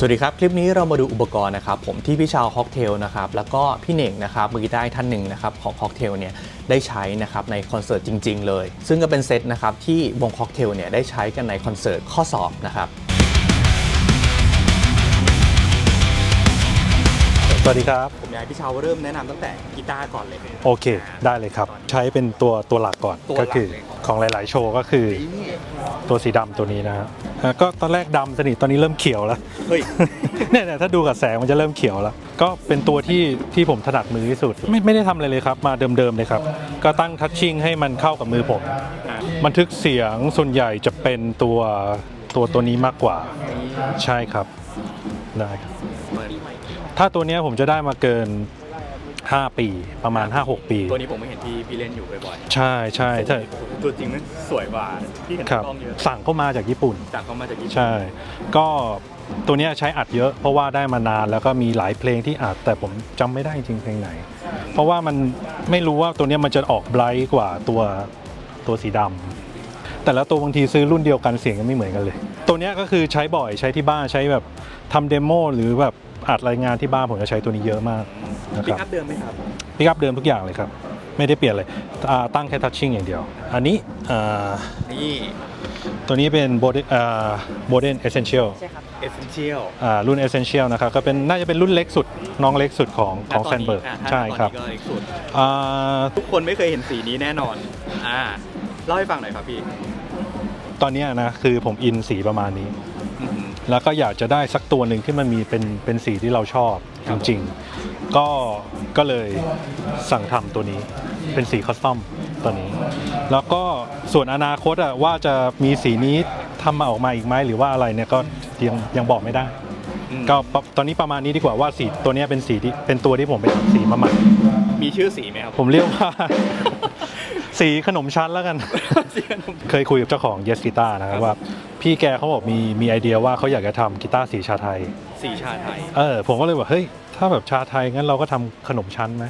สวัสดีครับ คลิปนี้เรามาดูอุปกรณ์นะครับผมที่พี่ชาวฮ็อกเทลนะครับแล้วก็พี่เน่งนะครับมือกีตาร์ท่านหนึ่งนะครับของฮ็อกเทลเนี่ยได้ใช้นะครับในคอนเสิร์ตจริง ๆ เลย ซึ่งก็เป็นเซตนะครับที่วงฮ็อกเทลเนี่ยได้ใช้กันในคอนเสิร์ตข้อสอบนะครับ วัสดีครับ ผมอยากให้พี่ชาวเริ่มแนะนำตั้งแต่กีตาร์ก่อนเลย โอเค ได้เลยครับ ใช้เป็นตัวตัวหลักก่อนตัวหลัก็กคือเลย ของหลาย ๆ โชว์ก็คือตัวสีดำตัวนี้นะฮะอะก็ตอนแรกดำสนิทตอนนี้เริ่มเขียวแล้ว เฮ้ย เนี่ยเนี่ยถ้าดูกับแสงมันจะเริ่มเขียวแล้ว ก็เป็นตัวที่ที่ผมถนัดมือที่สุด ไม่ไม่ได้ทำอะไรเลยครับ มาเดิมๆเลยครับ ก็ตั้งทัชชิ่งให้มันเข้ากับมือผมบันทึกเสียงส่วนใหญ่จะเป็นตัวตัวตัวนี้มากกว่า ใช่ครับ ได้ครับ ถ้าตัวเนี้ยผมจะได้มาเกิน 5 ปีประมาณ 5-6 ปี ตัวนี้ผมไม่เห็นพี่พี่เล่นอยู่บ่อยใช่ใช่ใช่ๆตัวจริงมันสวยกว่าที่เห็นครับกล้องเยอะสั่งเข้ามาจากญี่ปุ่น จากเขามาจากญี่ปุ่นใช่ ก็ตัวเนี้ยใช้อัดเยอะ เพราะว่าได้มานานแล้วก็มีหลายเพลงที่อัดแต่ผมจำไม่ได้จริงเพลงไหน เพราะว่ามันไม่รู้ว่าตัวเนี้ยมันจะออกไบรท์กว่าตัวตัวสีดำแต่ละตัวบางทีซื้อรุ่นเดียวกันเสียงก็ไม่เหมือนกันเลย ตัวเนี้ยก็คือใช้บ่อยใช้ที่บ้านใช้แบบทำเดโมหรือแบบ อัดรายงานที่บ้านผมจะใช้ตัวนี้เยอะมากนะคปิกรับอัพเดิมไหมครับ พิกอัพเดิมทุกอย่างเลยครับ ไม่ได้เปลี่ยนเลยอ่าตั้งแค่ทัชชิ่งอย่างเดียว อันนี้อ่านี่ ตัวนี้เป็นโบเดนอ่าโบเดนเอเซนเชียลใช่ครับเอเซนเชียลอ่ารุ่น Essential นะครับก็เป็นน่าจะเป็นรุ่นเล็กสุดน้องเล็กสุดของของแซนเบิร์กใช่ครับตอนนี้ก็เล็กสุด อ่าทุกคนไม่เคยเห็นสีนี้แน่นอน อ่า เล่าให้ฟังหน่อยครับพี่ ตอนเนี้ยนะคือผมอินสีประมาณนี้อือหือ แล้วก็อยากจะได้สักตัวหนึ่งที่มันมีเป็นเป็นสีที่เราชอบครัจบริงๆ ก็ก็เลยสั่งทำตัวนี้เป็นสีคอสตอมตัวนี้ แล้วก็ส่วนอนาคตอะว่าจะมีสีนี้ทำมาออกมาอีกไหมหรือว่าอะไรเนี่ยก็ยังยังบอกไม่ได้อืมก็ปะตอนนี้ประมาณนี้ดีกว่าว่าสีตัวเนี้ยเป็นสีที่เป็นตัวที่ผมไปทำสีมาใหม่มีชื่อสีไหมครับผมเรียกว่าสีขนมชั้นแล้วกันสีขนมเคยคุยกับเจ้าของ Yes Guitar นะครับว่า พี่แกเขาบอกมีมีไอเดียว่าเขาอยากจะทำกีตาร์สีชาไทย สีชาไทยเออผมก็เลยบอกเฮ้ยถ้าแบบชาไทยงั้นเราก็ทำขนมชั้นไหม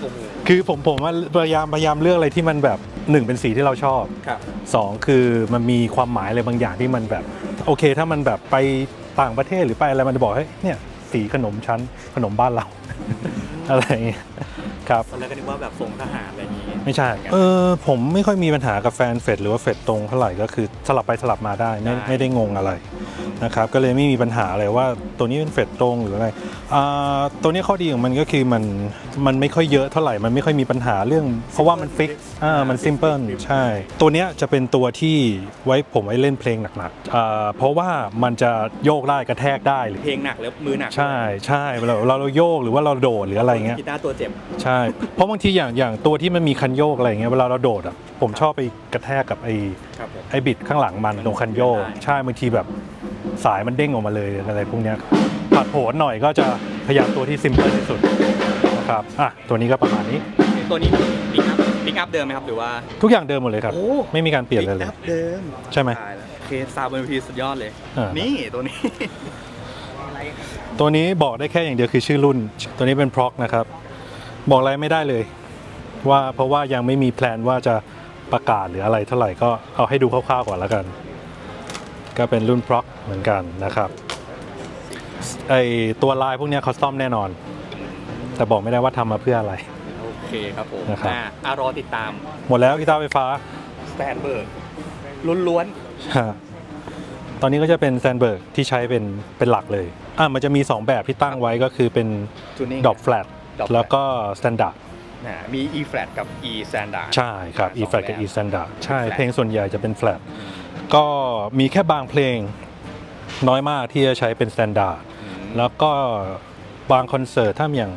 โอ้โหคือผมผมว่าพยายามพยายามเลือกอะไรที่มันแบบหนึ่งเป็นสีที่เราชอบครับ สองคือมันมีความหมายอะไรบางอย่างที่มันแบบ โอเค ถ้ามันแบบไปต่างประเทศหรือไปอะไรมันจะบอกเฮ้ยเนี่ยสีขนมชั้นขนมบ้านเรา อะไรอย่างเงี้ยครับ ตอนแรกก็นึกว่าแบบทรงทหารอะไรอย่างงี้ ไม่ใช่ เออผมไม่ค่อยมีปัญหากับแฟนเฟดหรือว่าเฟดตรงเท่าไหร่ก็คือสลับไปสลับมาได้ไม่ได้ไม่ได้งงอะไร นะครับก็เลยไม่มีปัญหาอะไรว่าตัวนี้เป็นเฟดตรงหรืออะไรอ่าตัวนี้ข้อดีของมันก็คือมันมันไม่ค่อยเยอะเท่าไหร่มันไม่ค่อยมีปัญหาเรื่อง เพราะว่ามันฟิกอ่ามันซิมเพิลใช่ ตัวเนี้ยจะเป็นตัวที่ไว้ผมไว้เล่นเพลงหนักๆอ่าเพราะว่ามันจะโยกได้กระแทกได้หรือเพลงหนักแล้วมือหนักใช่ใช่เราเราเราโยกหรือว่าเราโดดหรืออะไรเงี้ยกีตาร์ตัวเจ็บใช่เพราะบางทีอย่างอย่างตัวที่มันมีคันโยกอะไรอย่างเงี้ยเวลาเราโดดอะผมชอบไปกระแทกกับไอ้ครับผมไอ้บิดข้างหลังมันตรงคันโยกได้ใช่บางทีแบบ สายมันเด้งออกมาเลยอะไรพวกเนี้ยผัดโผนหน่อยก็จะพยายามตัวที่ซิมเพิลที่สุดนะครับอะตัวนี้ก็ประมาณนี้ ตัวนี้ปิกอัพปิกอัพเดิมไหมครับหรือว่า ทุกอย่างเดิมหมดเลยครับโอ้ไม่มีการเปลี่ยนเลยปิเลกยอัพเดิมใช่ไหมตายแล้วโอเคซาวด์บนเวทีสุดยอดเลยอ่านี่นี่ตัวนี้ ตัวนี้บอกได้แค่อย่างเดียวคือชื่อรุ่น ตัวนี้เป็นพร็อกนะครับ บอกอะไรไม่ได้เลย ว่าเพราะว่ายังไม่มีแพลนว่าจะประกาศหรืออะไรเท่าไหร่ก็เอาให้ดูคร่าวๆก่อนแล้วกัน ก็เป็นรุ่นพร็อกเหมือนกันนะครับไอตัวลายพวกเนี้ยคอสตอมแน่นอน แต่บอกไม่ได้ว่าทำมาเพื่ออะไร โอเคครับผมนะครับ อะอะรอติดตามหมดแล้วกีตาร์ไฟฟ้า สแตนเบิร์กล้วนตอนนี้ก็จะเป็นแซนเบิร์กที่ใช้เป็นเป็นหลักเลย อะมันจะมี 2 แบบที่ตั้งไว้ก็คือเป็นๆจูนิ่ง ดอกแฟลต Drop flat แล้วก็สแตนดาร์ดนะมี E flat กับ E standard ใช่ครับอ่า E สอง flat กับแบบ E standard ใช่ flat เพลงส่วนใหญ่จะเป็น flat ก็มีแค่บางเพลงน้อยมากที่จะใช้เป็น standard อืมแล้วก็บางคอนเสิร์ตถ้าอย่าง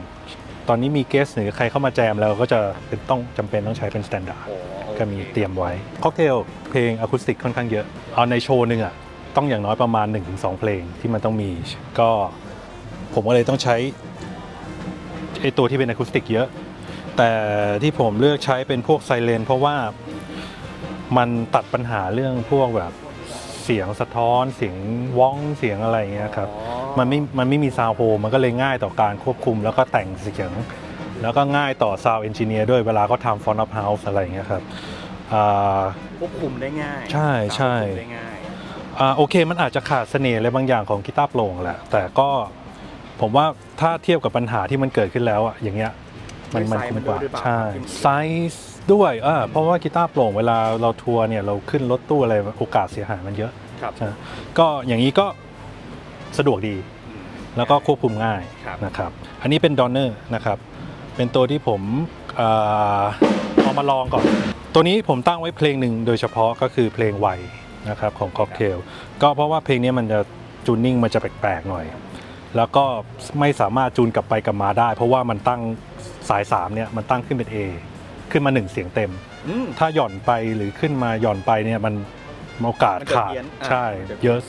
ตอนนี้มีเกสหรือใครเข้ามาแจมแล้วก็จะเป็นต้องจำเป็นต้องใช้เป็น standard โอ้โอคก็มีเตรียมไว้ค็อกเทลเพลงอะคูสติกค่อนข้างเยอะเอาในโชว์หนึ่งอะต้องอย่างน้อยประมาณ 1-2 เพลงที่มันต้องมี ก็ผมก็เลยต้องใช้ไอตัวที่เป็นอะคูสติกเยอะ แต่ที่ผมเลือกใช้เป็นพวกไซเลนเพราะว่า มันตัดปัญหาเรื่องพวกแบบเสียงสะท้อนเสียงว้องเสียงอะไรอย่างเงี้ยครับอ๋อมันไม่มันไม่มีซาวโฮมันก็เลยง่ายต่อการควบคุม แล้วก็แต่งเสียง แล้วก็ง่ายต่อซาวเอนจิเนียร์ด้วยเวลาเขาทำฟอนต์ออฟเฮาส์อะไรอย่างเงี้ยครับอ่าควบคุมได้ง่าย ใช่ใช่ควบคุมได้ง่ายเออ่าโอเคมันอาจจะขาดเสน่ห์อะไรบางอย่างของกีตาร์โปร่งแหละแต่ก็ผมว่าถ้าเทียบกับปัญหาที่มันเกิดขึ้นแล้วอะอย่างเงี้ยมันมันไซส์คุ้มกว่ามันด้วยหรือเปล่าใช่ไซส์ ด้วยเออเพราะว่ากีตาร์โปร่งเวลาเราทัวร์เนี่ยเราขึ้นรถตู้อะไรโอกาสเสียหายมันเยอะครับใช่ก็อย่างนี้ก็สะดวกดี แล้วก็ควบคุมง่ายครับนะครับ อันนี้เป็นดอนเนอร์นะครับ เป็นตัวที่ผมเอ่อเอามาลองก่อน ตัวนี้ผมตั้งไว้เพลงหนึ่งโดยเฉพาะก็คือเพลงไวนะครับของค็อกเทลก็เพราะว่าเพลงนี้มันจะจูนนิ่งมันจะแปลกๆหน่อย แล้วก็ไม่สามารถจูนกลับไปกลับมาได้ เพราะว่ามันตั้งสาย3เนี่ยมันตั้งขึ้นเป็น A ขึ้นมา 1 เสียงเต็ม อืม ถ้าหย่อนไปหรือขึ้นมาหย่อนไปเนี่ยมันโอกาสมันเกิดขาดเพี้ยนอ่าใช่เกิดเพี้ยนเยอะ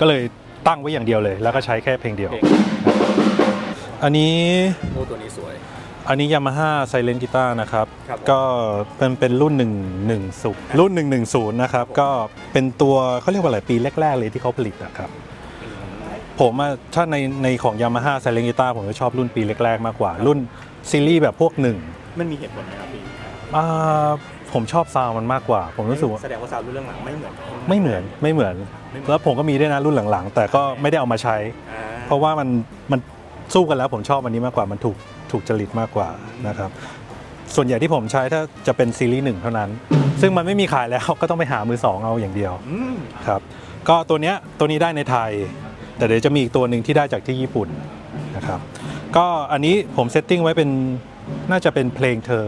ก็เลยตั้งไว้อย่างเดียวเลย แล้วก็ใช้แค่เพลงเดียว เพลงอันนี้โอ้ตัวนี้สวย อันนี้ยามาฮ่าไซเลนกีตาร์นะครับ ครับผมก็เป็นเป็นรุ่น 110รุ่น 110 นะครับก็เป็นตัวเขาเรียกว่าอะไรปีแรก ๆ เลยที่เขาผลิตนะครับ ผมอะถ้าในในของยามาฮ่าไซเลนกีตาร์ผมจะชอบรุ่นปีแรก ๆ มากกว่า รุ่นซีรีส์แบบพวกหนึ่ง มันมีเหตุผลไหมครับพี่ อ่าผมชอบซาวด์มันมากกว่า ผมรู้สึกว่าแสดงว่าซาวด์รุ่นเรื่องหลังไม่เหมือน ไม่เหมือนไม่เหมือน ไม่เหมือน แล้วผมก็มีด้วยนะรุ่นหลังๆ แต่ก็ไม่ได้เอามาใช้ อ่าเพราะว่ามันมันสู้กันแล้วผมชอบอันนี้มากกว่ามันถูกถูกจริตมากกว่านะครับ ส่วนใหญ่ที่ผมใช้ถ้าจะเป็นซีรีส์หนึ่งเท่านั้น ซึ่งมันไม่มีขายแล้ว ก็ต้องไปหามือสองเอาอย่างเดียวอืมครับ ก็ตัวเนี้ยตัวนี้ได้ในไทย แต่เดี๋ยวจะมีอีกตัวหนึ่งที่ได้จากที่ญี่ปุ่นนะครับ ก็อันนี้ผมเซตติ้งไว้เป็นน่าจะเป็นเพลงเธอ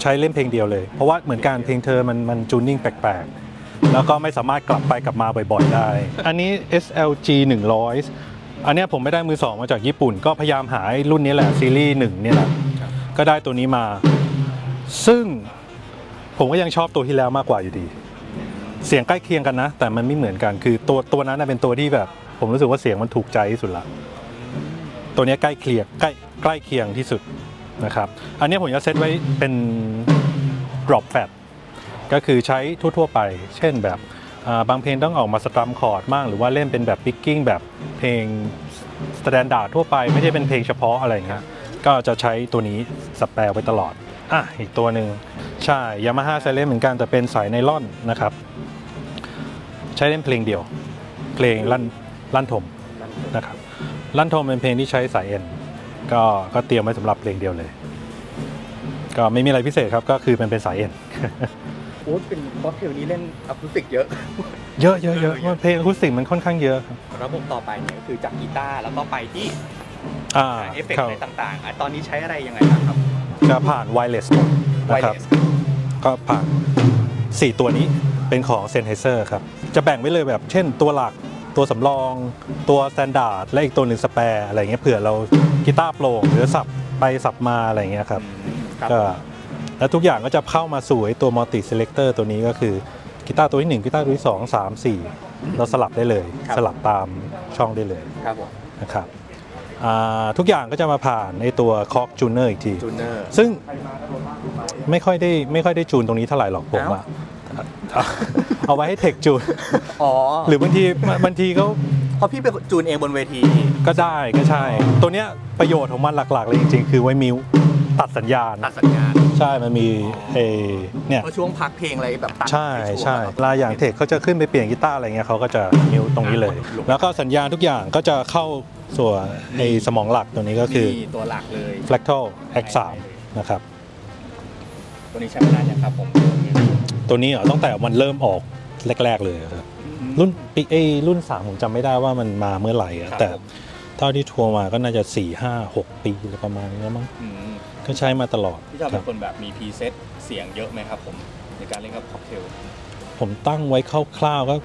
ใช้เล่นเพลงเดียวเลย เพราะว่าเหมือนกันเพลงเธอมันมันจูนนิ่งแปลกๆ แล้วก็ไม่สามารถกลับไปกลับมาบ่อยๆได้ อันนี้ SLG 100 อันนี้ผมไม่ได้มือสองมาจากญี่ปุ่น ก็พยายามหาไอ้รุ่นนี้แหละซีรีส์หนึ่งเนี่ยแหละก็ได้ตัวนี้มา ซึ่งผมก็ยังชอบตัวที่แล้วมากกว่าอยู่ดี เสียงใกล้เคียงกันนะ แต่มันไม่เหมือนกันคือตัวตัวนั้นเป็นตัวที่แบบ ผมรู้สึกว่าเสียงมันถูกใจที่สุดละตัวนี้ใกล้เคียงใกล้ใกล้เคียงที่สุด นะครับ อันนี้ผมจะเซตไว้เป็น drop fat ก็คือใช้ทั่วๆไป เช่นแบบบางเพลงต้องออกมาสตรัมคอร์ดมาก หรือว่าเล่นเป็นแบบปิกกิ้งแบบเพลงสแตนดาร์ดทั่วไปไม่ใช่เป็นเพลงเฉพาะอะไรเงี้ยก็จะใช้ตัวนี้สแปรไว้ตลอด อะ อีกตัวหนึ่งใช่ยามาฮ่าไซเลนเหมือนกันแต่เป็นสายไนล่อนนะครับ ใช้เล่นเพลงเดียว เพลงลั่นลั่นทมนะครับลั่นทมเป็นเพลงที่ใช้สายเอ็น ก็ก็เตรียมไว้สำหรับเพลงเดียวเลย ก็ไม่มีอะไรพิเศษครับก็คือมันเป็นสายเอ็น โอ้เป็นค็อกเทลนี้เล่นอะคูสติกเยอะ เยอะเยอะเยอะเพลงอะคูสติกมันค่อนข้างเยอะครับระบบต่อไปเนี่ยก็คือจากกีตาร์แล้วก็ไปที่อ่าเอฟเฟกครับต์อะไรต่างๆอะตอนนี้ใช้อะไรยังไงบ้างครับ จะผ่านไวเลสนะครับ Wireless ก็ผ่าน 4 ตัวนี้เป็นของ Sennheiser ครับ จะแบ่งไว้เลยแบบเช่นตัวหลัก ตัวสำรอง ตัวสแตนดาร์ดและอีกตัวหนึ่งสแปร์อะไรเงี้ยเผื่อเรากีตาร์โปร่งหรือสับไปสับมาอะไรเงี้ยครับครับก็แล้วทุกอย่างก็จะเข้ามาสู่ไอ้ตัวมัลติเซเล c เตอร์ตัวนี้ก็คือกีตาร์ตัวที่1กีตาร์ตัวที่2 3 4เราสลับได้เลยครับสลับตามช่องได้เลยครับผมนะครับอ่าทุกอย่างก็จะมาผ่านในตัวคอกจูเนอร์อีกทีจูเนอร์ซึ่งไม่ค่อยได้ไม่ค่อยได้จูนตรงนี้เท่าไหร่หรอกผมอะ เอาเอาไว้ให้เทคจูนอ๋อหรือบางทีบางทีเขาเพราะพี่ไปจูนเองบนเวที ก็ได้ก็ใช่ ตัวเนี้ยประโยชน์ของมันหลักๆเลยจริงๆ คือไว้มิวตัดสัญญาณ ตัดสัญญาณใช่มันมีเอเนี่ยเพราะช่วงพักเพลงอะไรแบบตัดใช่ห้วงใช่แบบเวลาอย่างเทคเขาจะขึ้นไปเปลี่ยนกีตาร์อะไรเงี้ยเขาก็จะมิวตรงนี้เลย แล้วก็สัญญาณทุกอย่างก็จะเข้าส่วนไอสมองหลักตัวนี้ก็คือมีตัวหลักเลย Fractal X3 นะครับตัวนี้ใช้มานานยังครับผม ตัวนี้เหรอตั้งแต่มันเริ่มออกแรก ๆ เลยครับรุ่นปีเอยรุ่น3ผมจำไม่ได้ว่ามันมาเมื่อไหร่อะครับแต่ผม เท่าที่ทัวร์มาก็น่าจะ4 5 6ปีอะไรประมาณนี้แล้วมั้งอืมก็ใช้มาตลอดพี่ชอบคเป็รับนคนแบบมีพรีเซ็ตเสียงเยอะไหมครับผมในการเล่นกับค็อกเทลผมตั้งไว้คร่าวๆก็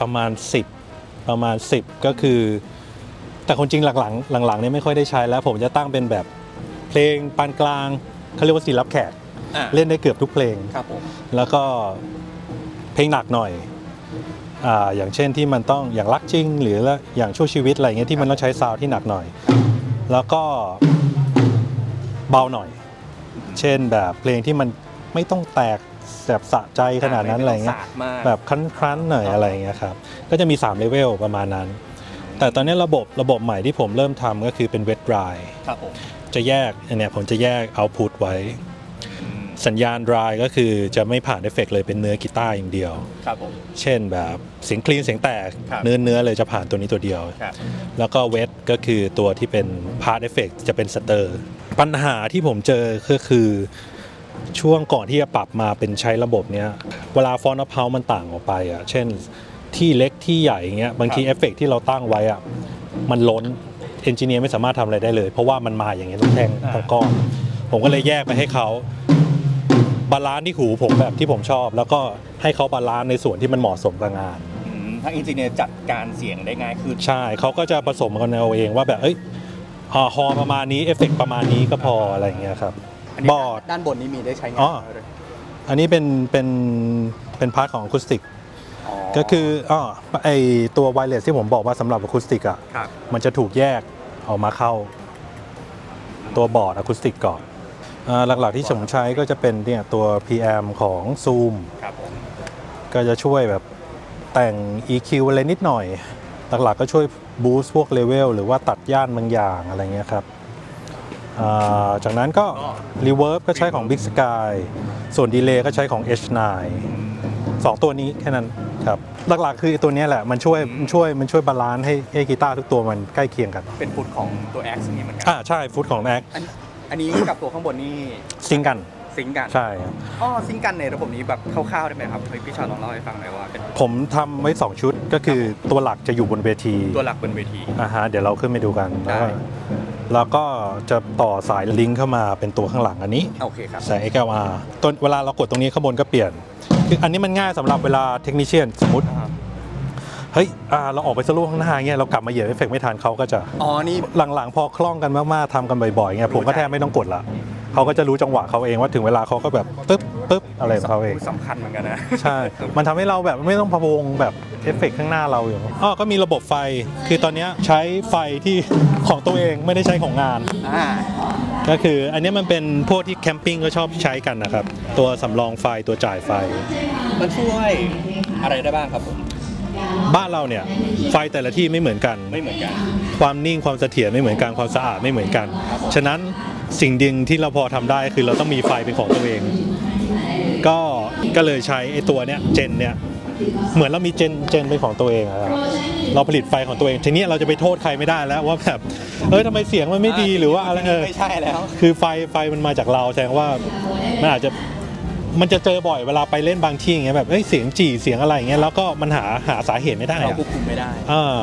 ประมาณ 10 ประมาณ 10 ก็คือ แต่คนจริงหลังๆหลังๆเนี่ยไม่ค่อยได้ใช้แล้ว ผมจะตั้งเป็นแบบเพลงปานกลางเขาเรียกว่าสีรับแขก อะเล่นได้เกือบทุกเพลง ครับผมแล้วก็เพลงหนักหน่อยอ่าอย่างเช่นที่มันต้องอย่างรักจริง หรืออย่างช่วยชีวิตอะไรเงี้ยที่มันต้องใช้ซาวด์ที่หนักหน่อย แล้วก็เบาหน่อย เช่นแบบเพลงที่มันไม่ต้องแตกแบบสะใจขนาดนั้นอะไรเงี้ย ม่ต้สาดมาก แบบครั้นๆหน่อยอะไรเงี้ยครับ ก็จะมี 3 เลเวลประมาณนั้น แต่ตอนนี้ระบบระบบใหม่ที่ผมเริ่มทำก็คือเป็นเวท dry ครับผมจะแยกอันเนี้ยผมจะแยกเอาพุตไว้อืม สัญญาณ dry ก็คือจะไม่ผ่านเอฟเฟกต์เลยเป็นเนื้อกีตาร์อย่างเดียว ครับผม เช่นแบบเสียงคลีนเสียงแตกครับเนื้อเนื้อเลยจะผ่านตัวนี้ตัวเดียว ครับ แล้วก็เวทก็คือตัวที่เป็นพาร์ t เอฟเฟกจะเป็นสเตอร์ ปัญหาที่ผมเจอก็คือช่วงก่อนที่จะปรับมาเป็นใช้ระบบเนี้ยเวลาฟอนต์เพามันต่างออกไปอะเช่นที่เล็กที่ใหญ่อย่างเงี้ยบางทีครับเอฟเฟกที่เราตั้งไว้อะมันล้นเอนจิเนียร์ไม่สามารถทำอะไรได้เลย เพราะว่ามันมาอย่างเงี้ยทั้งแท่งทั้งก้อนผมก็เลยแยกไปให้เขา บาลานซ์ที่หูผมแบบที่ผมชอบ แล้วก็ให้เขาบาลานซ์ในส่วนที่มันเหมาะสมกับงานถ้าอินจิเนียร์จัดการเสียงได้ง่ายขึ้น ใช่เขาก็จะผสมกันเอาเองว่าแบบเอ้ยอ่าฮอประมาณนี้เอฟเฟกประมาณนี้ก็พออะไรอย่างเงี้ยครับบอร์ด ด้านบนนี้มีได้ใช้งานอ๋อด้วยอันนี้เป็นเป็นเป็นพาร์ทของอะคูสติก ก็คืออ๋อไอตัวไวเลสที่ผมบอกว่าสำหรับอะคูสติกอะ ครับมันจะถูกแยกออกมาเข้า ตัวบอร์ดอะคูสติกก่อนอ่า หลักๆที่ผมใช้ก็จะเป็นเนี่ยตัว PM ของ Zoom ครับผมก็จะช่วยแบบแต่ง EQ อะไรนิดหน่อย หลักๆก็ช่วยบูสต์พวกเลเวลหรือว่าตัดย่านบางอย่างอะไรเงี้ยครับอ่าจากนั้นก็ Reverb ก็ใช้ของ Big Sky ส่วน Delay ก็ใช้ของ H9 สองตัวนี้แค่นั้นครับหลักๆ คือไอ้ตัวเนี้ยแหละมันช่วยมันช่วยมันช่วยบาลานซ์ให้ให้กีตาร์ทุกตัวมันใกล้เคียงกัน เป็นฟุตของตัว X อย่างนี้เหมือนกัอ่าใช่ฟุตของแม็ก อันอันนี้กับตัวข้างบนนี่ซิงกันซิงค์กันใช่ครับอ๋อซิงค์กันในระบบนี้แบบคร่าวๆได้ไหมครับเฮ้ยพี่ชาวลองเล่าให้ฟังหน่อยว่าเป็นผมทำไว้ 2 ชุดก็คือตัวหลักจะอยู่บนเวทีตัวหลักบนเวที อ่าฮะเดี๋ยวเราขึ้นไปดูกันได้ แล้วก็แล้วก็จะต่อสายลิงก์เข้ามาเป็นตัวข้างหลังอันนี้ โอเคครับ สาย XLR ต้นเวลาเรากดตรงนี้ข้างบนก็เปลี่ยน คืออันนี้มันง่ายสำหรับเวลาเทคนิชเชียนสมมติ เฮ้ยอ่าเราออกไปสโลว์ข้างหน้าเงี้ยเรากลับมาเหยียบเอฟเฟกต์ไม่ทันเขาก็จะอ๋อนี่ หลังๆ พอคล่องกันมากๆทำกันบ่อยๆเงี้ยผมก็แทบไม่ต้องกดละเขาก็จะรู้จังหวะเขาเองว่าถึงเวลาเขาก็แบบปึ๊บปึ๊บอะไรของเขาเอง สำคัญเหมือนกันนะ ใช่ มันทำให้เราแบบไม่ต้องพะวงแบบเอฟเฟกต์ข้างหน้าเราอยู่อ๋อก็มีระบบไฟ คือตอนเนี้ยใช้ไฟที่ของตัวเองไม่ได้ใช้ของงาน อ่า ก็คืออันเนี้ยมันเป็นพวกที่แคมปิ้งก็ชอบใช้กันนะครับ ตัวสำรองไฟตัวจ่ายไฟ มันช่วยอะไรได้บ้างครับผม บ้านเราเนี่ยไฟแต่ละที่ไม่เหมือนกัน ไม่เหมือนกัน ความนิ่งความเสถียรไม่เหมือนกันความสะอาดไม่เหมือนกัน ฉะนั้นสิ่งดึงที่เราพอทำได้คือเราต้องมีไฟเป็นของตัวเอง ก็ก็เลยใช้ไอ้ตัวเนี้ยเจนเนี่ยเหมือนเรามีเจนเจนเป็นของตัวเองอะครับเราผลิตไฟของตัวเอง ทีนี้เราจะไปโทษใครไม่ได้แล้วว่าแบบเอ้ยทำไมเสียงมันไม่ดีหรือว่าอะไรเออไม่ใช่แล้ว คือไฟไฟมันมาจากเราแสดงว่ามันอาจจะ มันจะเจอบ่อยเวลาไปเล่นบางที่อย่างเงี้ยแบบเอ้ยเสียงจี่เสียงอะไรอย่างเงี้ยแล้วก็มันหาหาสาเหตุไม่ได้เราอะควบคุมไม่ได้ อ่า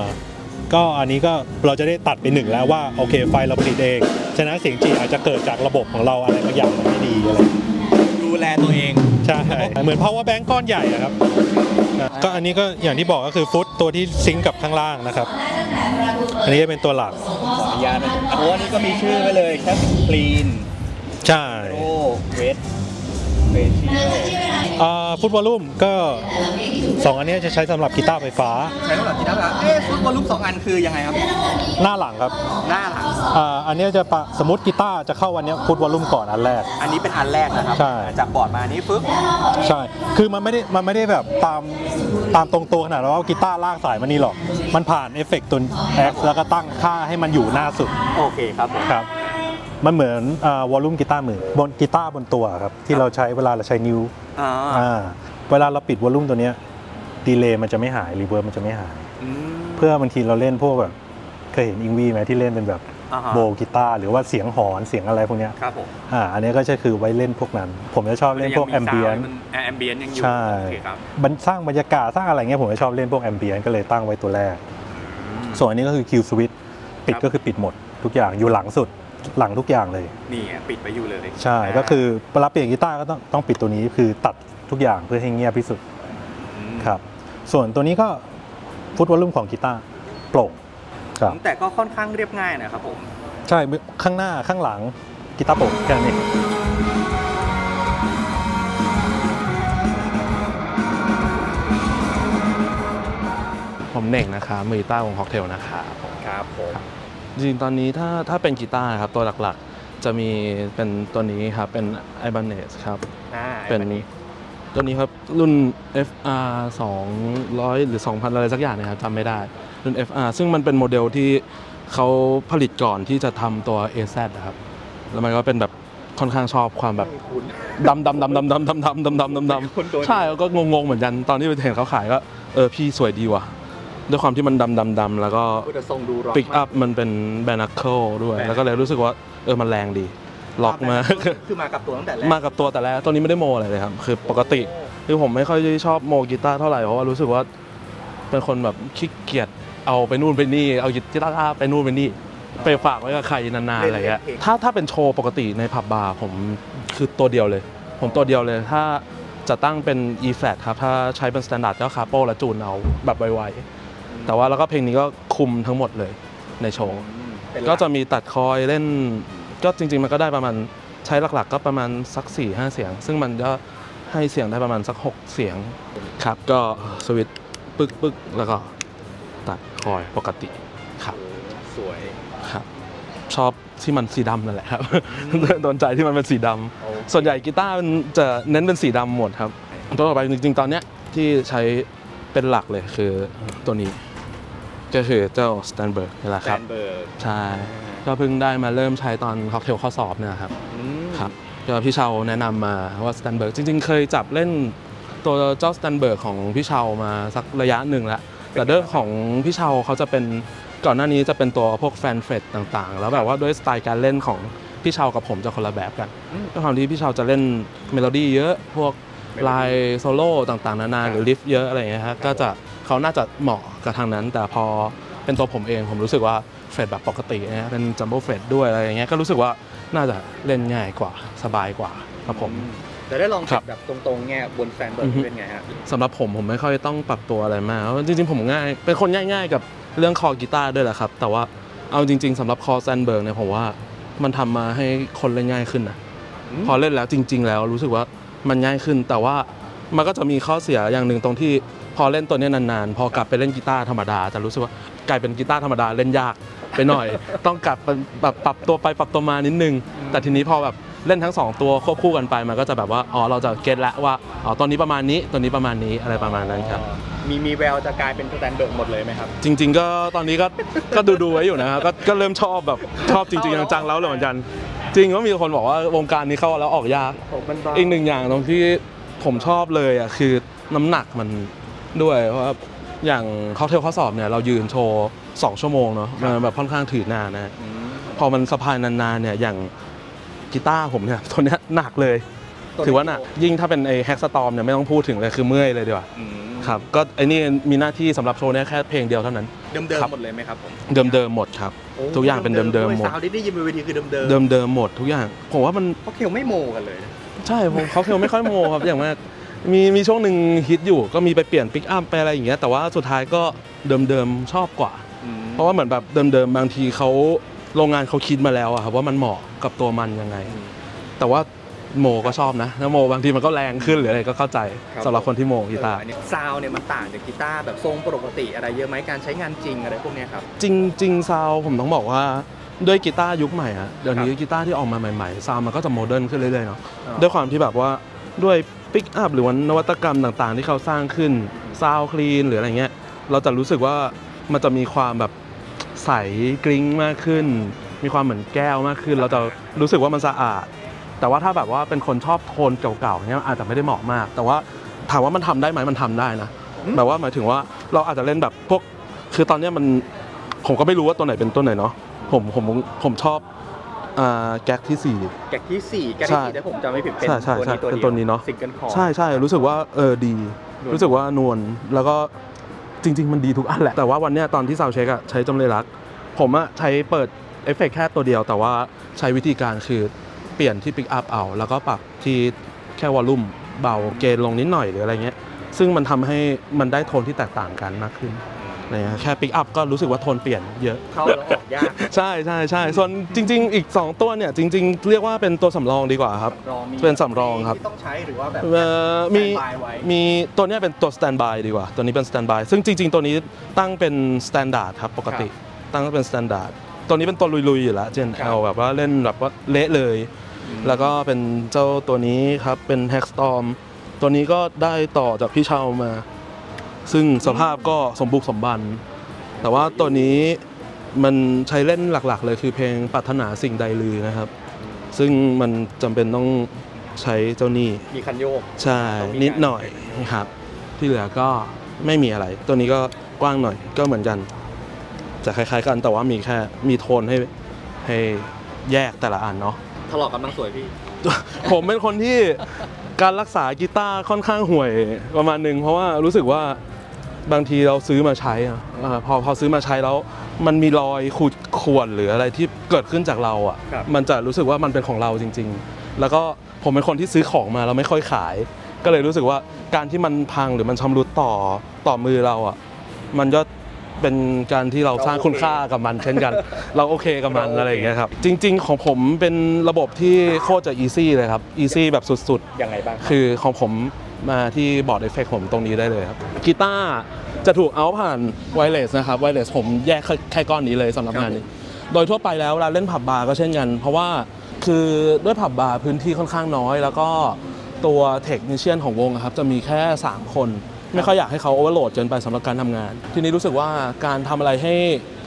ก็อันนี้ก็เราจะได้ตัดไปหนึ่งแล้วว่าโอเคไฟเราผลิตเองฉะนั้นเสียงจีอาจจะเกิดจากระบบของเราอะไรบางอย่างมันไม่ดีอะไรดูแลตัวเอง ใช่เหมือน power bank ก้อนใหญ่อะครับก็อันนี้ก็อย่างที่บอกก็คือฟุตตัวที่ซิงก์กับข้างล่างนะครับ อันนี้จะเป็นตัวหลักขออนุญาตนะโอ้อันนี้ก็มีชื่อไว้เลยแค่คลีนใช่ โอ้เวท เวทีอ่าฟุตบอลลุ่มก็สองอันนี้จะใช้สำหรับกีตาร์ไฟฟ้า ใช้สำหรับกีตาร์ครับเอ๊ะฟุตบอลลูกสองอันคือยังไงครับ หน้าหลังครับหน้าหลัง อ่าอันนี้จะปะสมมติกีตาร์จะเข้าวันนี้ฟุตวอลลุ่มก่อนอันแรก อันนี้เป็นอันแรกนะครับ ใช่ จากบอร์ดมานี้ปึ๊บใช่ คือมันไม่ได้มันไม่ได้แบบตามตามตรงตัวขนาดว่ากีตาร์ลากสายมานี่หรอก มันผ่านเอฟเฟกต์ตัว X แล้วก็ตั้งค่าให้มันอยู่หน้าสุดโอเคครับผม ครับ มันเหมือนวอลลุ่มกีตาร์มือบนกีตาร์บนตัวครับที่เราใช้เวลาเราใช้นิ้วอ่าอ่าเวลาเราปิดวอลลุ่มตัวเนี้ยดีเลย์มันจะไม่หายรีเวิร์บมันจะไม่หายอืมเพื่อบางทีเราเล่นพวกแบบเคยเห็นอิงวีไหมที่เล่นเป็นแบบอ่าฮะโบว์กีตาร์หรือว่าเสียงหอนเสียงอะไรพวกเนี้ยครับผมอ่าอันนี้ก็จะคือไว้เล่นพวกนั้น ผมจะชอบเล่นพวกแอมเบียนแอมเบียนยังอยู่ใช่โอเคครับมันสร้างบรรยากาศสร้างอะไรเงี้ยผมจะชอบเล่นพวกแอมเบียนก็เลยตั้งไว้ตัวแรก ส่วนอันนี้ก็คือคิวสวิตปิดครับก็คือปิดหมดทุกอย่างอยู่หลังสุด หลังทุกอย่างเลย นี่ไงปิดไปอยู่เลยใช่ก็คือเวลาเปลี่ยนกีตาร์ก็ต้องต้องปิดตัวนี้คือตัดทุกอย่างเพื่อให้เงียบที่สุดมครับ ส่วนตัวนี้ก็ฟุตวอลลุ่มของกีตาร์โปร่งครับแต่ก็ค่อนข้างเรียบง่ายนะครับผมใช่ข้างหน้าข้างหลังกีตาร์โปร่งแค่นี้ผมเน่งนะครับมือกีตาร์วงค็อกเทลนะครับผมครับผม จริงๆตอนนี้ถ้าถ้าเป็นกีตาร์นะครับตัวหลักๆ จะมีเป็นตัวนี้ครับ เป็น i b a n e s ครับ อ่าเป็นอันนี้ตัวนี้ครับรุ่น FR 200 หรือ 2,000 อะไรสักอย่างนะครับจำไม่ได้ รุ่น FR ซึ่งมันเป็นโมเดลที่เขาผลิตก่อนที่จะทำตัว AZ นะครับ แล้วมันก็เป็นแบบค่อนข้างชอบความแบบดำดำดำดำดำดำดำดำดำดำดคุณตัวนี้ำใช่แล้วก็งงๆเหมือนกันตอนที่ไปเห็นเขาขายก็เออพี่สวยดีว่ะ ด้วยความที่มันดำดำดำแล้วก็ก็จะทรงดูร็อกปิกอัพมันเป็นแบนัคเคิลด้วย Bare แล้วก็เลยรู้สึกว่าเออมันแรงดี ล็อกมา คือมากับตัวตั้งแต่แรกมากับตัวแต่แรกตัวนี้ไม่ได้โมอะไรเลยครับ คือปกติคือผมไม่ค่อยชอบโมกีตาร์เท่าไหร่ เพราะว่ารู้สึกว่าเป็นคนแบบขี้เกียจเอาไปนู่นไปนี่ เอากีตาร์ไปนู่นไปนี่ ไปฝากไว้กับใครนานๆอะไรเงี้ย ถ้าถ้าเป็นโชว์ปกติในผับบาร์ผมคือตัวเดียวเลย ผมตัวเดียวเลย ถ้าจะตั้งเป็น E flat ครับ ถ้าใช้เป็น standard ก็คาโปและจูนเอาแบบไวๆ แต่ว่าแล้วก็เพลงนี้ก็คุมทั้งหมดเลยในโชว์ เป็นหลัก็จะมีตัดคอยเล่น ก็จริง ๆ มันก็ได้ประมาณใช้หลักๆ ก็ประมาณสัก4ี่ห้าเสียง ซึ่งมันก็ให้เสียงได้ประมาณสัก 6 เสียงครับ ก็สวิตช์ปึกปึกแล้วก็ตัดคอยปกติครับสวยครับ ชอบที่มันสีดำนั่นแหละครับ โดนใจที่มันเป็นสีดำ โอเคส่วนใหญ่กีตาร์มันจะเน้นเป็นสีดำหมดครับตัวต่อไปจริงๆ ตอนเนี้ยที่ใช้ เป็นหลักเลยคือตัวนี้ ก็คือเจ้าสแตนเบิร์กนี่แหละแฟครับ นเบิร์กใช่ ก็เพิ่งได้มาเริ่มใช้ตอนค็อกเทลข้อสอบเนี่ยครับครับก็พี่เชาแนะนำมาว่าสแตนเบิร์กจริงๆ เคยจับเล่นตัวเจ้าสแตนเบิร์กของพี่เชามาสักระยะหนึ่งแล้ว แต่เรื่องของพี่เชาเขาจะเป็นก่อนหน้านี้จะเป็นตัวพวกแฟนเฟดต่างๆ แล้วแบบว่าด้วยสไตล์การเล่นของพี่เชากับผมจะคนละแบบกันด้วยความที่พี่เชาจะเล่นเมโลดี้เยอะพวก ลายโซโล่ต่างๆ นานาหรือลิฟเยอะอะไรอย่างเงี้ยฮะก็จะเขาน่าจะเหมาะกับทางนั้น แต่พอเป็นตัวผมเองผมรู้สึกว่าเฟดแบบปกตินะเป็นจัมโบ้เฟดด้วยอะไรอย่างเงี้ยก็รู้สึกว่าน่าจะเล่นง่ายกว่าสบายกว่าครับผมจะได้ลองครัเก็บบแบบตรงๆเนี่ยบนแฟนเบิร์อืกอฮึ เป็นไงฮะ สำหรับผมผมไม่ค่อยต้องปรับตัวอะไรมากเพราะจริงๆผมง่าย เป็นคนง่ายๆกับเรื่องคอกีตาร์ด้วยแหละครับ แต่ว่าเอาจริง ๆสำหรับคอแซนเบิร์กเนี่ยผมว่ามันทำมาให้คนเล่นง่ายขึ้นนะอืม พอเล่นแล้วจริง ๆ แล้วรู้สึกว่า มันง่ายขึ้น แต่ว่ามันก็จะมีข้อเสียอย่างหนึ่งตรงที่พอเล่นตัวเนี้ยนานๆ พอกลับไปเล่นกีตาร์ธรรมดา จะรู้สึกว่ากลายเป็นกีตาร์ธรรมดาเล่นยากไปหน่อย ต้องกลับไปแบบปรับตัวไปปรับตัวมานิดนึง แต่ทีนี้พอแบบเล่นทั้งสองตัวควบคู่กันไปมันก็จะแบบว่าอ๋อเราจะเก็ตแล้วว่าอ๋อตัวนี้ประมาณนี้ตัวนี้ประมาณนี้อะไรประมาณนั้นครับ มีมีแววจะกลายเป็นสแตนเบิร์กหมดเลยไหมครับ จริง ๆ ก็ตอนนี้ก็ก็ดูดูๆไว้อยู่นะครับก็ก็เริ่มชอบแบบชอบจริงๆจังๆแล้วเลยเหมือนกัน จริงก็มีคนบอกว่าวงการนี้เข้าแล้วออกยาก ผมมันเบาอีกหนึ่งอย่างตรงที่ผมชอบเลยอะคือน้ำหนักมันด้วยเพราะว่าอย่างเขาเทลข้อสอบเนี่ยเรายืนโชว์2ชั่วโมงเนาะมันแบบค่อนข้างถือหน้านะ อืม พอมันสะพายนานๆเนี่ยอย่างกีตาร์ผมเนี่ยตัวเนี้ยหนักเลย ถือว่าหนักยิ่งถ้าเป็นไอ้แฮกสตอมเนี่ยไม่ต้องพูดถึงเลยคือเมื่อยเลยดีกว่าอืมครับก็ไอ้นี่มีหน้าที่สำหรับโชว์เนี่ยแค่เพลงเดียวเท่านั้น เดิมเดิมครับหมดเลยไหมครับผมเดิมๆหมดครับ ทุกอย่างเป็นเดิมๆหมดซาวด์ที่ได้ยินบนเวทีคือเดิมเดิมเดิมๆหมดทุกอย่างผมว่ามันเพราะเคลไม่โมกันเลยนะใช่ผมเขาเทลไม่ค่อยโมครับอย่างมากมีมีช่วงหนึ่งฮิตอยู่ก็มีไปเปลี่ยนปิกอัพไปอะไรอย่างเงี้ยแต่ว่าสุดท้ายก็เดิมๆชอบกว่า เพราะว่าเหมือนแบบเดิมๆบางทีเขาโรงงานเขาคิดมาแล้วอะครับว่ามันเหมาะกับตัวมันยังไง แต่ว่า โมก็ชอบนะแล้วโมบางทีมันก็แรงขึ้นหรืออะไรก็เข้าใจครับสำหรับคนที่โมกีตาร์เอออันนี้ซาวด์เนี่ยมันต่างจากกีตาร์แบบทรงปกติอะไรเยอะไหมการใช้งานจริงอะไรพวกเนี้ยครับ จริงจริงซาวผมต้องบอกว่าด้วยกีตาร์ยุคใหม่อะเดี๋ยวนี้ครับกีตาร์ที่ออกมาใหม่ๆซาวมันก็จะโมเดิร์นขึ้นเรื่อยๆเนาะอ่า ด้วยความที่แบบว่าด้วยปิกอัพหรือว่านวัตกรรมต่างๆ ที่เขาสร้างขึ้นซาวคลีนหรืออะไรเงี้ยเราจะรู้สึกว่ามันจะมีความแบบใสกริ้งมากขึ้น มีความเหมือนแก้วมากขึ้น เราจะรู้สึกว่ามันสะอาด แต่ว่าถ้าแบบว่าเป็นคนชอบโทนเก่าๆเนี้ยอาจจะไม่ได้เหมาะมาก แต่ว่าถามว่ามันทำได้ไหมมันทำได้นะอืมแบบว่าหมายถึงว่าเราอาจจะเล่นแบบพวกคือตอนเนี้ยมันผมก็ไม่รู้ว่าตัวไหนเป็นตัวไหนเนาะผมผมผมชอบอ่าแก๊กที่สี่แกะที่สี่แกะใช่ที่สี่ถ้าผมจำไม่ผิดเป็นใช่ใช่ตัวใช่นี้ตัวเป็นเดียวตัวนี้เนอะซิงเกิลคอร์ใช่ใช่รู้สึกว่าเออดีนวลรู้สึกว่านวลแล้วก็จริง ๆ มันดีทุกอันแหละแต่ว่าวันเนี้ยตอนที่ซาวเช็คอะใช้จำเลยรัก ผมอะใช้เปิดเอฟเฟกต์แค่ตัวเดียว แต่ว่าใช้วิธีการคือเปลี่ยนที่ปิกอัพเอา แล้วก็ปรับที่แค่วอลลุ่มเบาเกณฑ์ลงนิดหน่อยหรืออะไรเงี้ย ซึ่งมันทำให้มันได้โทนที่แตกต่างกันมากขึ้นอะไรเงี้ยแค่ปิกอัพก็รู้สึกว่าโทนเปลี่ยนเยอะ เข้าแล้วออกยาก ใช่ใช่ใช่ส่วนจริง ๆ อีก 2 ตัวเนี่ยจริง ๆ เรียกว่าเป็นตัวสำรองดีกว่าครับรองมีเป็นสำรองครับที่ต้องใช้หรือว่าแบบเอ่อมี standby ไว้มีตัวเนี้ยเป็นตัวสแตนบายดีกว่า ตัวนี้เป็นสแตนบายซึ่งจริง ๆ ตัวนี้ตั้งเป็นสแตนดาร์ดครับปกติตั้งเป็นสแตนดาร์ดตัวนี้เป็นตัวลุยๆอยู่แล้วเจนครับเอาแบบว่าเล่นแบบว่าเละเลย แล้วก็เป็นเจ้าตัวนี้ครับเป็นแฮกสตอมตัวนี้ก็ได้ต่อจากพี่เชามา ซึ่งสภาพก็สมบุกสมบัน แต่ว่าตัวนี้มันใช้เล่นหลักๆ เลยคือเพลงปรารถนาสิ่งใดลือนะครับ ซึ่งมันจำเป็นต้องใช้เจ้าหนี้มีคันโยก ใช่ต้องมีนิดหน่อยครับ ที่เหลือก็ไม่มีอะไร ตัวนี้ก็กว้างหน่อยก็เหมือนกัน จะคล้ายๆกันแต่ว่ามีแค่มีโทนให้ให้แยกแต่ละอันเนาะ ถลอกกำลังสวยพี่ ผมเป็นคนที่การรักษากีตาร์ค่อนข้างห่วยประมาณหนึ่งเพราะว่ารู้สึกว่าบางทีเราซื้อมาใช้อะอ่าพอพอซื้อมาใช้แล้ว มันมีรอยขูดข่วนหรืออะไรที่เกิดขึ้นจากเราอะ ครับ มันจะรู้สึกว่ามันเป็นของเราจริง ๆ แล้วก็ผมเป็นคนที่ซื้อของมาแล้วไม่ค่อยขาย ก็เลยรู้สึกว่าการที่มันพังหรือมันชำรุดต่อต่อมือเราอะ มันก็ เป็นการที่เราสร้างคุณค่ากับมัน เช่นกัน เราโอเคกับมันอะไรอย่างเงี้ยครับ จริง ๆ ของผมเป็นระบบที่โคตรจะอีซี่เลยครับอีซี่แบบสุดยังไงบ้างๆ คือของผมมาที่บอร์ดเอฟเฟกผมตรงนี้ได้เลยครับกีตาร์จะถูกเอาผ่านไวเลสนะครับไวเลสผมแยกแค่แค่ก้อนนี้เลยสำหรับงานนี้ โดยทั่วไปแล้วเวลาเล่นผับบาร์ก็เช่นกัน เพราะว่าคือด้วยผับบาร์พื้นที่ค่อนข้างน้อย แล้วก็ตัวเทคนิชเชียนของวงอะครับจะมีแค่ 3 คน ไม่ค่อยอยากให้เขาโอเวอร์โหลดเกินไปสำหรับการทำงาน ทีนี้รู้สึกว่าการทำอะไรให้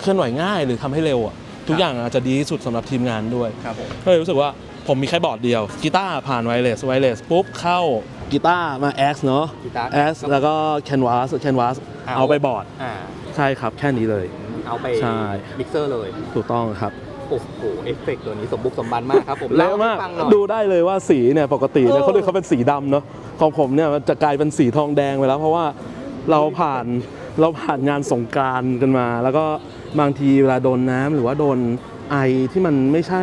เคลื่อนไหวง่ายหรือทำให้เร็วอะทุกอย่างอาจจะดีที่สุดสำหรับทีมงานด้วย ครับผมก็เลยรู้สึกว่าผมมีแค่บอร์ดเดียวกีตาร์ผ่านไวเลสไวเลสปุ๊บเข้ากีตาร์มา X เนาะกีตาร์ X แล้วก็ Canvas Canvas เอาเอาไปบอร์ดอ่าใช่ครับแค่นี้เลย เอาไปใช่ มิกเซอร์เลย ถูกต้องครับโอ้โหเอฟเฟกต์ตัวนี้สมบุกสมบันมากครับผมเละมากล่ให้ฟังหน่อย ดูได้เลยว่าสีเนี่ยปกติเนี่ยเออ เขาเรียกเขาเป็นสีดำเนาะของผมเนี่ยมันจะกลายเป็นสีทองแดงไปแล้ว เพราะว่าเราผ่านเราผ่านงานสงกรารกันมา แล้วก็บางทีเวลาโดนน้ำหรือว่าโดนไอที่มันไม่ใช่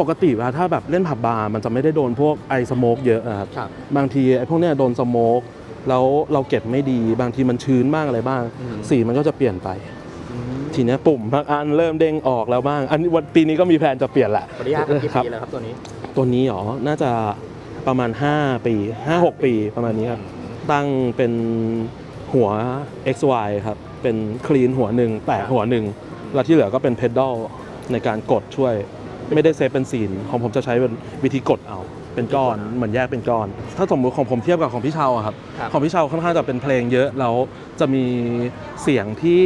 ปกติเวลาถ้าแบบเล่นผับบาร์มันจะไม่ได้โดนพวกไอสโมกเยอะอะครับ ครับ บางทีไอ้พวกเนี้ยโดนสโมกแล้วเราเก็บไม่ดี บางทีมันชื้นบ้างอะไรบ้าง อืม สีมันก็จะเปลี่ยนไป ทีเนี้ยปุ่มบางอันเริ่มเด้งออกแล้วบ้าง อันนี้วันปีนี้ก็มีแผนจะเปลี่ยนแหละขออนุญาตครับกี่ครับปีแล้วครับตัวนี้ ตัวนี้หรอ น่าจะประมาณ 5 ปี 5-6 ปีประมาณนี้ครับ ตั้งเป็นหัว XY ครับ เป็นคลีนหัวหนึ่งแตกหัวหนึ่ง แล้วที่เหลือก็เป็นเพด a ลในการกดช่วย ไม่ได้เซฟเป็นซีน ของผมจะใช้เป็นวิธีกดเอา เป็นก้อนเหมือนแยกเป็นก้อน ถ้าสมมติของผมเทียบกับของพี่เชาอะครับครับ ของพี่เชาค่อนข้างจะเป็นเพลงเยอะ แล้วจะมีเสียงที่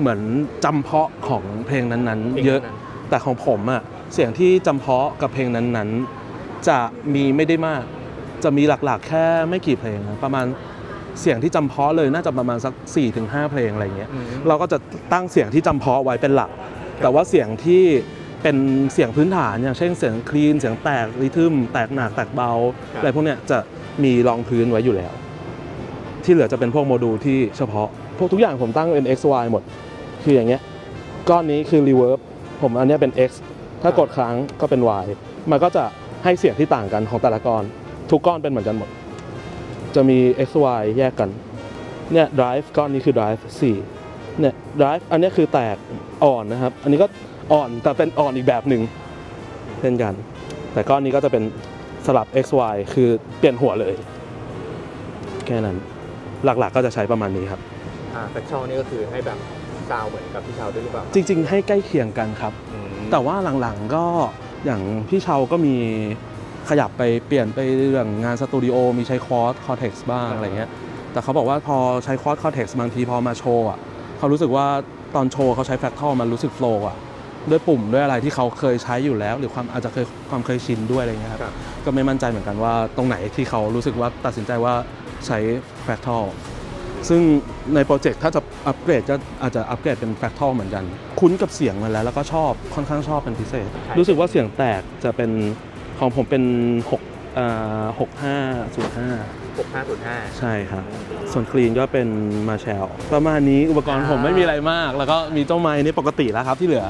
เหมือนจำเพาะของเพลงนั้นๆ เยอะ แต่ของผมอะเสียงที่จำเพาะกับเพลงนั้นๆ จะมีไม่ได้มาก จะมีหลักๆ แค่ไม่กี่เพลงนะประมาณเสียงที่จำเพาะเลยน่าจะประมาณสัก 4-5 เพลงอะไรเงี้ยอืมเราก็จะตั้งเสียงที่จำเพาะไว้เป็นหลัก แต่ว่าเสียงที่เป็นเสียงพื้นฐานอย่างเช่นเสียงคลีนเสียงแตกริทึมแตกหนักแตกเบาครับอะไรพวกเนี้ยจะมีรองพื้นไว้อยู่แล้ว ที่เหลือจะเป็นพวกโมดูลที่เฉพาะ พวกทุกอย่างผมตั้งเป็น x y หมด คืออย่างเงี้ยก้อนนี้คือ reverb ผมอันนี้เป็น x ถ้ากดค้างก็เป็น y มันก็จะให้เสียงที่ต่างกันของแต่ละก้อน ทุกก้อนเป็นเหมือนกันหมด จะมี x y แยกกันเนี่ย drive ก้อนนี้คือ drive 4เนี่ย drive อันนี้คือแตกอ่อนนะครับ อันนี้ก็อ่อนแต่เป็นอ่อนอีกแบบหนึ่งเช่นกัน แต่ก้อนนี้ก็จะเป็นสลับ x y คือเปลี่ยนหัวเลยแค่นั้นหลักๆก็จะใช้ประมาณนี้ครับอ่าแฟคชั่นนี่ก็คือให้แบบ ซาวด์เหมือนกับพี่ชาวด้วยหรือเปล่า จริง ๆ ให้ใกล้เคียงกันครับอืมแต่ว่าหลังๆก็อย่างพี่เชาก็มีขยับไปเปลี่ยนไปเรื่องงานสตูดิโอมีใช้คอร์สคอร์เท็กซ์บ้างอะไรเงี้ยแต่เขาบอกว่าพอใช้คอร์สคอร์เท็กซ์บางทีพอมาโชว์อะเขารู้สึกว่าตอนโชว์เขาใช้แฟกทอลมันรู้สึกโฟล์อะด้วยปุ่มด้วยอะไรที่เขาเคยใช้อยู่แล้ว หรือความอาจจะเคยความเคยชินด้วยอะไรเงี้ยครับครับก็ไม่มั่นใจเหมือนกันว่าตรงไหนที่เขารู้สึกว่าตัดสินใจว่าใช้แฟกทอล ซึ่งในโปรเจกต์ถ้าจะอัปเกรดก็อาจจะอัปเกรดเป็นแฟกทอลเหมือนกัน คุ้นกับเสียงมันแล้ว แล้วก็ชอบค่อนข้างชอบเป็นพิเศษ รู้สึกว่าเสียงแตกจะเป็นของผมเป็น6อ่า6505หกห้าศูนย์ห้าใช่ครับ ส่วนคลีนก็เป็นมาแชลประมาณนี้อุปกรณ์ผมไม่มีอะไรมาก แล้วก็มีเจ้าไม้นี่ปกติแล้วครับที่เหลือ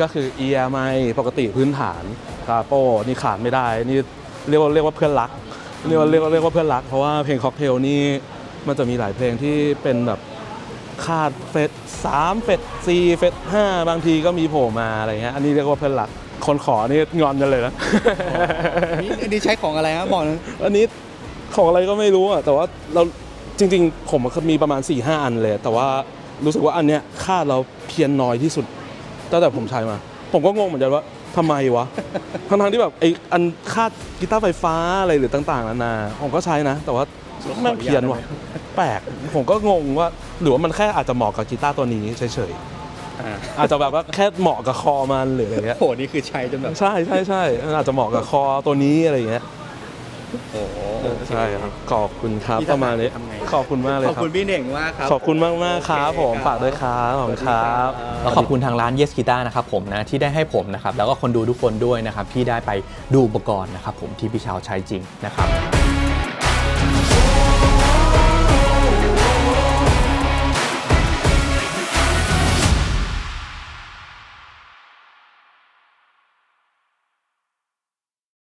ก็คือ e r ไมปกติพื้นฐานคาโป้นี่ขาดไม่ได้นี่เรียกว่าเรียกว่าเพื่อนรักเรียกว่าเรียกว่าเรียกว่าเพื่อนรักเพราะว่าเพลงค็อกเทลนี่ มันจะมีหลายเพลงที่เป็นแบบขาดเฟสสามเฟสสี่เฟสห้าบางทีก็มีโผล่มาอะไรเงี้ยอันนี้เรียกว่าเพื่อนรักคนขอนี่งอนกันเลยนะนี่อันนี้ใช้ของอะไรครับบอกหนะอันนี้ของอะไรก็ไม่รู้อะแต่ว่าเราจริง ๆ ผมมีประมาณ4ี่ห้าอันเลย แต่ว่ารู้สึกว่าอันเนี้ยค่าเราเพี้ยนน้อยที่สุดตั้งแต่ผมใช้มา ผมก็งงเหมือนกันว่าทำไมวะทั้งๆที่แบบไออันค่ากีตาร์ไฟฟ้าอะไรหรือต่างๆนานาผมก็ใช้นะ แต่ว่าแม่งเพี้ยนว่ะ แปลก ผมก็งงว่าหรือว่ามันแค่อาจจะเหมาะกับกีตาร์ตัวนี้เฉยอ่าอาจจะแบบว่าแค่เหมาะกับคอมันหรืออะไรเงี้ยโหนี่คือใช้จนแบบใช่ใช่ใช่อาจจะเหมาะกับคอตัวนี้อะไรเงี้ยโอ้โหใช่ครับขอบคุณครับพี่ประมาณนี้ทำไงขอบคุณมากเลยขอบครับคุณพี่เน่งมากครับขอบคุณมากมากๆครับโอเผมฝากด้วยครับขอบคุณครับแล้วขอบคุณทางร้าน Yes Guitar นะครับผมนะที่ได้ให้ผมนะครับแล้วก็คนดูทุกคนด้วยนะครับที่ได้ไปดูอุปกรณ์นะครับผมที่พี่ชาวใช้จริงนะครับ